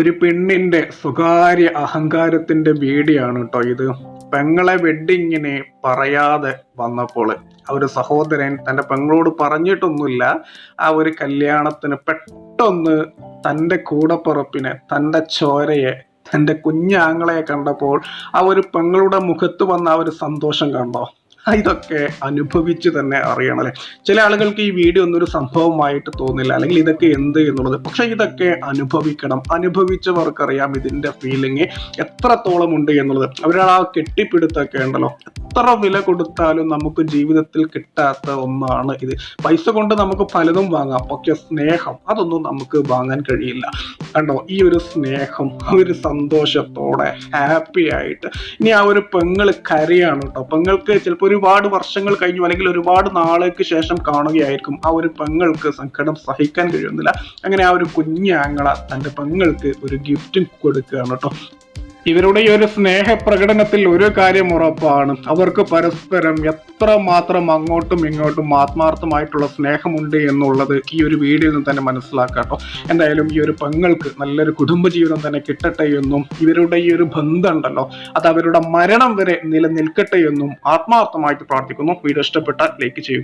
ഒരു പെണ്ണിന്റെ സ്വകാര്യ അഹങ്കാരത്തിന്റെ വീടിയാണ് കേട്ടോ ഇത്. പെങ്ങളെ വെഡിങ്ങിനെ പറയാതെ വന്നപ്പോൾ ആ ഒരു സഹോദരൻ തന്റെ പെങ്ങളോട് പറഞ്ഞിട്ടൊന്നുമില്ല. ആ ഒരു കല്യാണത്തിന് പെട്ടെന്ന് തന്റെ കൂടപ്പുറപ്പിനെ തന്റെ ചോരയെ തന്റെ കുഞ്ഞാങ്ങളെ കണ്ടപ്പോൾ ആ ഒരു പെങ്ങളുടെ മുഖത്ത് വന്ന ആ ഒരു സന്തോഷം കണ്ടോ? ഇതൊക്കെ അനുഭവിച്ച് തന്നെ അറിയണം അല്ലെ? ചില ആളുകൾക്ക് ഈ വീഡിയോ ഒന്നൊരു സംഭവമായിട്ട് തോന്നില്ല. അല്ലെങ്കിൽ ഇതൊക്കെ എന്ത് എന്നുള്ളത്. പക്ഷെ ഇതൊക്കെ അനുഭവിക്കണം. അനുഭവിച്ചവർക്കറിയാം ഇതിന്റെ ഫീലിംഗ് എത്രത്തോളം ഉണ്ട് എന്നുള്ളത്. അവരുടെ ആ കെട്ടിപ്പിടുത്തൊക്കെ ഉണ്ടല്ലോ. എത്ര വില കൊടുത്താലും നമുക്ക് ജീവിതത്തിൽ കിട്ടാത്ത ഒന്നാണ് ഇത്. പൈസ കൊണ്ട് നമുക്ക് പലതും വാങ്ങാം. പക്ഷെ സ്നേഹം അതൊന്നും നമുക്ക് വാങ്ങാൻ കഴിയില്ല. കണ്ടോ? ഈ ഒരു സ്നേഹം ആ ഒരു സന്തോഷത്തോടെ ഹാപ്പി ആയിട്ട്. ഇനി ആ ഒരു പെങ്ങൾ കരയാണ് കേട്ടോ. പെങ്ങൾക്ക് ചിലപ്പോൾ ഒരുപാട് വർഷങ്ങൾ കഴിഞ്ഞു അല്ലെങ്കിൽ ഒരുപാട് നാളേക്ക് ശേഷം കാണുകയായിരിക്കും ആ ഒരു പെങ്ങൾക്ക് സങ്കടം സഹിക്കാൻ കഴിയുന്നില്ല. അങ്ങനെ ആ ഒരു കുഞ്ഞാങ്ങള തന്റെ പെങ്ങൾക്ക് ഒരു ഗിഫ്റ്റ് കൊടുക്കുകയാണ് കേട്ടോ. ഇവരുടെ ഈ ഒരു സ്നേഹ പ്രകടനത്തിൽ ഒരു കാര്യം ഉറപ്പാണ്. അവർക്ക് പരസ്പരം എത്ര മാത്രം അങ്ങോട്ടും ഇങ്ങോട്ടും ആത്മാർത്ഥമായിട്ടുള്ള സ്നേഹമുണ്ട് എന്നുള്ളത് ഈ ഒരു വീഡിയോയിൽ നിന്ന് തന്നെ മനസ്സിലാക്കാട്ടോ എന്തായാലും ഈ ഒരു പെങ്ങൾക്ക് നല്ലൊരു കുടുംബജീവിതം തന്നെ കിട്ടട്ടെ എന്നും ഇവരുടെ ഈ ഒരു ബന്ധം ഉണ്ടല്ലോ അത് അവരുടെ മരണം വരെ നിലനിൽക്കട്ടെ എന്നും ആത്മാർത്ഥമായിട്ട് പ്രാർത്ഥിക്കുന്നു. വീഡിയോ ഇഷ്ടപ്പെട്ടാൽ ലൈക്ക് ചെയ്യുക.